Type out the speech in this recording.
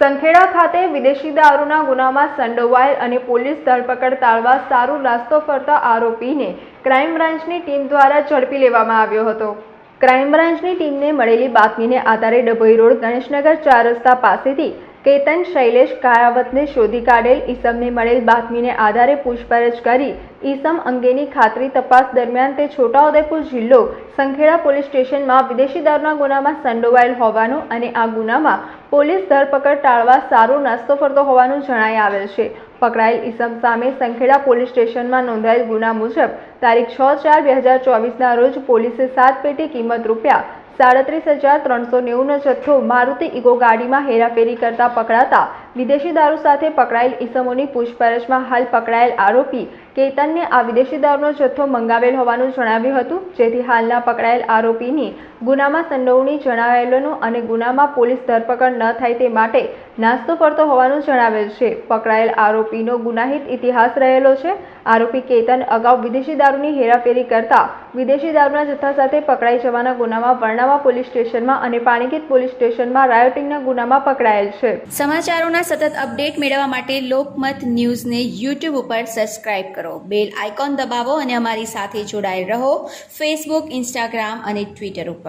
સંખેડા ખાતે વિદેશી દારૂના ગુનામાં સંડોવાયેલ અને પોલીસ ધરપકડ તાળવા સારું રાસ્તો ફરતા આરોપીને ક્રાઇમ બ્રાન્ચની ટીમ દ્વારા ઝડપી લેવામાં આવ્યો હતો. ક્રાઇમ બ્રાન્ચની ટીમને મળેલી બાતમીને આધારે ડભોઈ રોડ ગણેશનગર ચાર રસ્તા પાસેથી કેતન શૈલેષ કાયાવતને શોધી કાઢેલ, ઈસમને મળેલ બાતમીને આધારે પૂછપરછ કરી, ઈસમ અંગેની ખાતરી તપાસ દરમિયાન તે છોટાઉદેપુર જિલ્લો સંખેડા પોલીસ સ્ટેશનમાં વિદેશી દારૂના ગુનામાં સંડોવાયેલ હોવાનું અને આ ગુનામાં પોલીસ ધરપકડ ટાળવા સારો નાસ્તો ફરતો હોવાનું જણાઈ આવેલ છે. પકડાયેલ ઈસમ સામે સંખેડા પોલીસ સ્ટેશનમાં નોંધાયેલ ગુના મુજબ તારીખ છ ચાર બે હજાર ચોવીસના રોજ પોલીસે સાત પેટી કિંમત રૂપિયા સાડત્રીસ હજાર ત્રણસો નેવુંનો જથ્થો મારુતિ ઇગો ગાડીમાં હેરાફેરી કરતા પકડાતા વિદેશી દારૂ સાથે પકડાયેલ ઈસમોની પૂછપરછમાં હાલ પકડાયેલ આરોપી કેતનને આ વિદેશી દારૂનો જથ્થો મંગાવેલ હોવાનું જણાવ્યું હતું, જેથી હાલના પકડાયેલ આરોપીની ગુનામાં સંડોવણી જણાવેલોનું અને ગુનામાં પોલીસ ધરપકડ ન થાય તે માટે નાસ્તો ફરતો હોવાનું જણાવેલ છે. પકડાયેલ આરોપીનો ગુનાહિત ઇતિહાસ રહેલો છે. આરોપી કેતન અગાઉ વિદેશી દારૂની હેરાફેરી કરતા વિદેશી દારૂના જથ્થા સાથે પકડાઈ જવાના ગુનામાં વર્ણાવા પોલીસ સ્ટેશનમાં અને પાણીગીત પોલીસ સ્ટેશનમાં રાયોટિંગના ગુનામાં પકડાયેલ છે. સમાચારોના સતત અપડેટ મેળવવા માટે લોકમત ન્યૂઝને યુટ્યુબ ઉપર સબસ્ક્રાઇબ કરો. બેલ આઇકોન દબાવો અને અમારી સાથે જોડાયેલ રહો. ફેસબુક ઇન્સ્ટાગ્રામ અને ટ્વિટર ઉપર.